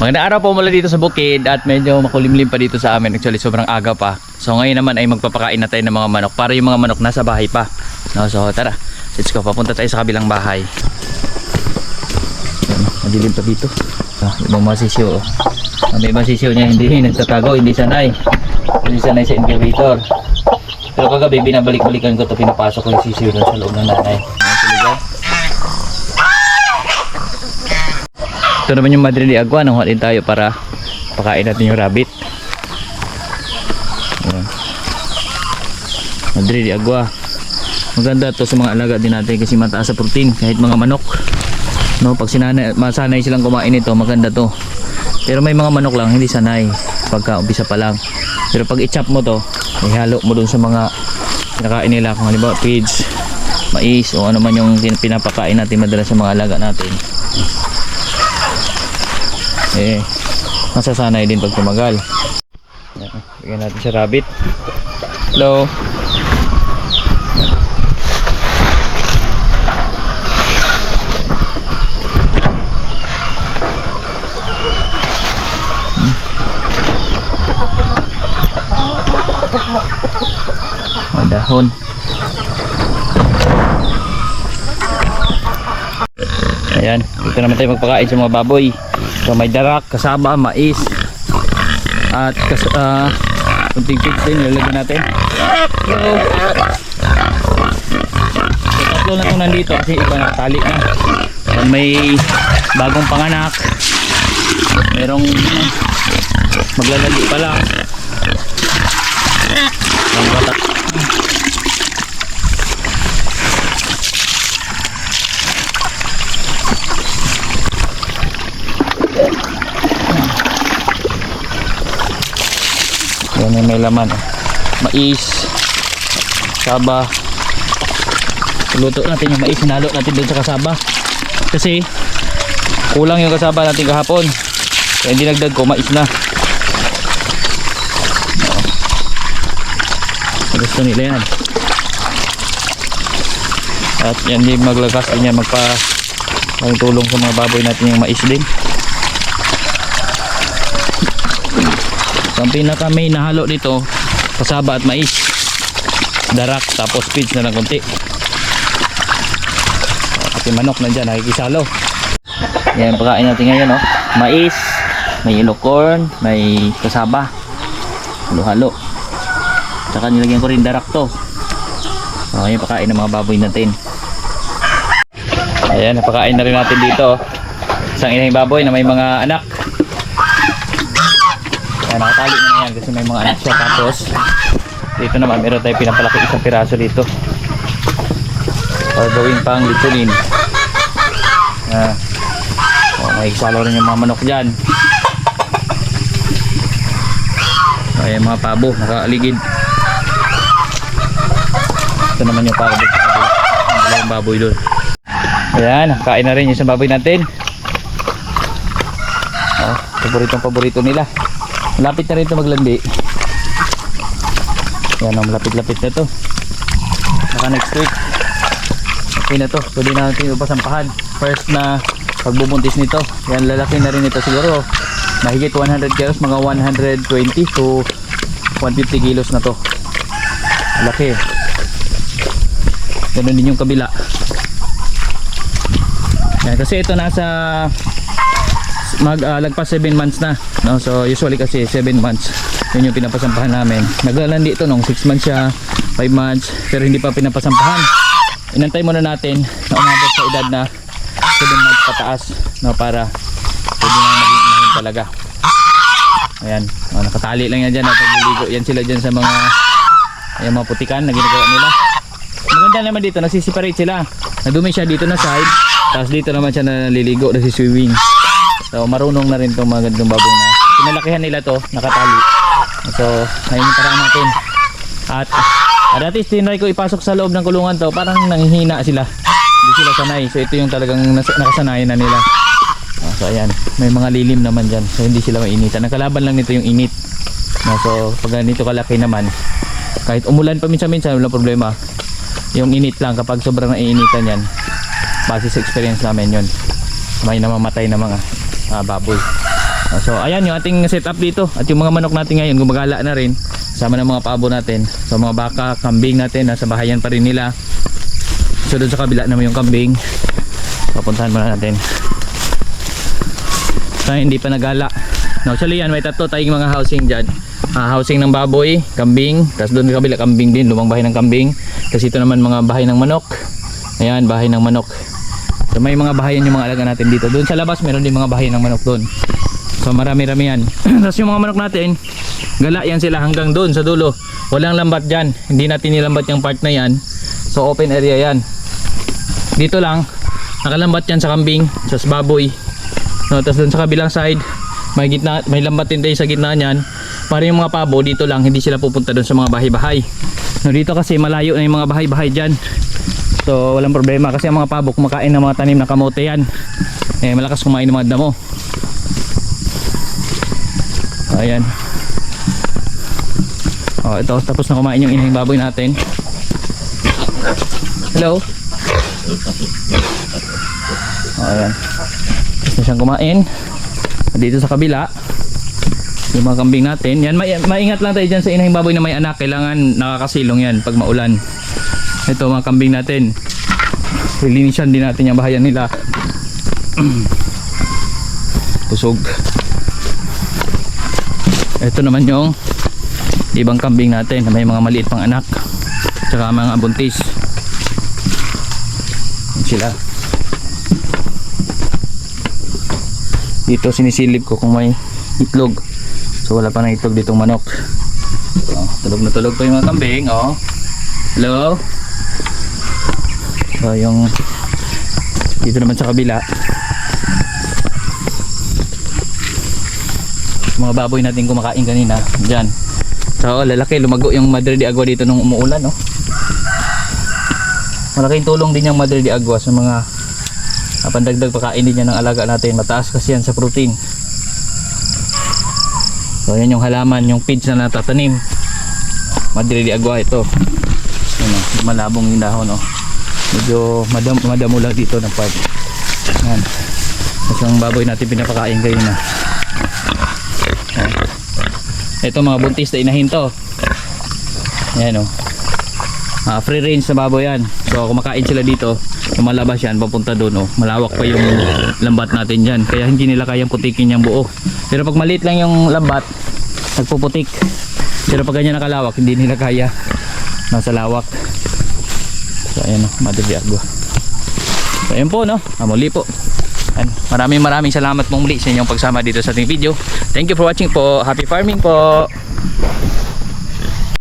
Magandang araw po mula dito sa bukid at medyo makulimlim pa dito sa amin. Actually, sobrang aga pa. So ngayon naman ay magpapakain na tayo ng mga manok para yung mga manok nasa bahay pa. No, so tara, let's go. Papunta tayo sa kabilang bahay. Madilim pa dito. Ah, ibang mga sisiyo. Oh. Ang ibang sisiyo niya hindi nagtatago, hindi sanay. Hindi sanay sa incubator. Pero kagabi binabalik-balikan ko to pinapasok ko yung sisiyo sa loob ng nanay. Ayan, sila Ito naman yung Madrid de Agua. Din tayo para pakain natin yung rabbit. Ayan. Madrid de Agua. Maganda to sa mga alaga din natin kasi mataas sa protein kahit mga manok. No, pag sinanay, masanay silang kumain ito, maganda to. Pero may mga manok lang hindi sanay pagka umpisa pa lang. Pero pag i-chop mo to, ihalo mo dun sa mga kinakain nila kung halimbawa feeds, mais o ano man yung pin- pinapakain natin madalas sa mga alaga natin eh masasanay din pag tumagal bigyan natin sa rabbit hello Hmm. dahon Ayan, dito naman tayo magpakain sa mga baboy. So may darak, kasaba, mais. At kas uh, kunting pigs din lalagyan natin. So, so tatlo na itong nandito kasi iba nakatali na. Ayan, may bagong panganak. Merong maglalagi pa lang. Yung may laman. oh. Mais, saba. Luto natin yung mais, hinalo natin doon sa kasaba. Kasi kulang yung kasaba natin kahapon. Kaya hindi nagdag ko, mais na. Oo. Gusto nila yan. At yan din maglagas din yan, magpa may tulong sa mga baboy natin yung mais din. So, ang pinaka main na halo dito, kasaba at mais. Darak, tapos feeds na lang konti. At yung manok nandyan, nakikisalo. Yan, pagkain natin ngayon, oh. Mais, may yellow corn, may kasaba. Halo-halo. Tsaka nilagyan ko rin darak to. So, ngayon pakain ng mga baboy natin. Ayan, napakain na rin natin dito. oh. Isang inahing baboy na may mga anak. Ayan, nakatali na yan kasi may mga anak siya. Tapos, dito naman, meron tayo pinapalaki isang piraso dito. Para gawin pang litunin. Ah. Oh, may salo rin yung mga manok dyan. Ayan mga pabo, nakaaligid. Ito naman yung kabila. Ang dalawang baboy doon. Ayan, kain na rin yung isang baboy natin. Oh, paboritong paborito nila. Malapit na rin ito maglandi. Yan ang malapit-lapit na ito. Baka next week. Okay na to. Pwede na natin ipasampahan. First na pagbubuntis nito. Yan lalaki na rin ito siguro. Mahigit 100 kilos. Mga 120 to 150 kilos na to. Malaki. Ganun din yung kabila. Yan, kasi ito nasa mag ah, lagpas 7 months na no? So usually kasi 7 months yun yung pinapasampahan namin. Naglalandi ito nung 6 months siya 5 months pero hindi pa pinapasampahan. Inantay muna natin na umabot sa edad na 7 months pataas no? Para pwede na maging inahin talaga. Ayan oh, nakatali lang yan dyan at pagliligo yan sila dyan sa mga ayan, mga putikan na ginagawa nila. Maganda naman dito nasiseparate sila. Nadumi siya dito na side tapos dito naman siya naliligo nasiswimming So marunong na rin itong mga ganitong baboy na pinalakihan nila to nakatali. So ngayon yung natin. At ah, dati tinry ko ipasok sa loob ng kulungan to parang nanghihina sila. Hindi sila sanay. So ito yung talagang nakasanayan na nila. Ah, so ayan, may mga lilim naman dyan. So hindi sila mainitan. Nakalaban lang nito yung init. No, so pag ganito kalaki naman, kahit umulan pa minsan-minsan, walang problema. Yung init lang kapag sobrang naiinitan yan, base sa experience namin yun. May namamatay na mga ah, baboy. Ah, So ayan yung ating setup dito at yung mga manok natin ngayon gumagala na rin sama ng mga pabo natin. So mga baka, kambing natin nasa bahayan pa rin nila. So doon sa kabila naman yung kambing. Papuntahan muna natin. So hindi pa nagala. No, actually yan may tatlo tayong mga housing dyan. Ah, housing ng baboy, kambing, tapos doon sa kabila kambing din, lumang bahay ng kambing. Tapos ito naman mga bahay ng manok. Ayan, bahay ng manok. So may mga bahayan yung mga alaga natin dito. Doon sa labas meron din mga bahay ng manok doon. So marami-rami yan. Tapos yung mga manok natin, gala yan sila hanggang doon sa dulo. Walang lambat dyan. Hindi natin nilambat yung part na yan. So open area yan. Dito lang, nakalambat yan sa kambing, sa baboy. No, tapos doon sa kabilang side, may gitna, may lambat din tayo sa gitna niyan. Para yung mga pabo dito lang, hindi sila pupunta doon sa mga bahay-bahay. No, dito kasi malayo na yung mga bahay-bahay diyan. So walang problema kasi ang mga pabo kumakain ng mga tanim na kamote yan. Eh malakas kumain ng mga damo. Ayan. Oh, ito tapos na kumain yung inahing baboy natin. Hello. Oh, ayan. Tapos na siyang kumain. Dito sa kabila, yung mga kambing natin. Yan, ma maingat lang tayo dyan sa inahing baboy na may anak. Kailangan nakakasilong yan pag maulan. Ito mga kambing natin. Lilinisan din natin yung bahayan nila. Pusog. Ito naman yung ibang kambing natin na may mga maliit pang anak. Tsaka mga buntis. Sila. Dito sinisilip ko kung may itlog. So wala pa na itlog ditong manok. Oh, tulog na tulog pa yung mga kambing. Oh. Hello? So yung dito naman sa kabila. Mga baboy natin kumakain kanina. Dyan so lalaki lumago yung madre de agua dito nung umuulan no malaking tulong din yung madre de agua sa mga uh, pandagdag pagkain din yan ng alaga natin. Mataas kasi yan sa protein. So yan yung halaman yung feeds na natatanim. Madre de agua ito. Yun, oh, malabong yung dahon no medyo madam madamula dito ng part yan. Kasi ang baboy natin pinapakain kayo na ito mga buntis na inahin to. Yan o Ah, free range na baboy yan. So kumakain sila dito. Lumalabas yan papunta doon oh. malawak pa yung lambat natin dyan. Kaya hindi nila kayang putikin yung buo. Pero pag maliit lang yung lambat nagpuputik. Pero pag ganyan nakalawak hindi nila kaya. Nasa lawak so ayan o madre agua so ayan po no ah, muli po Ayan. Maraming maraming salamat po muli sa inyong pagsama dito sa ating video. Thank you for watching po. Happy farming po.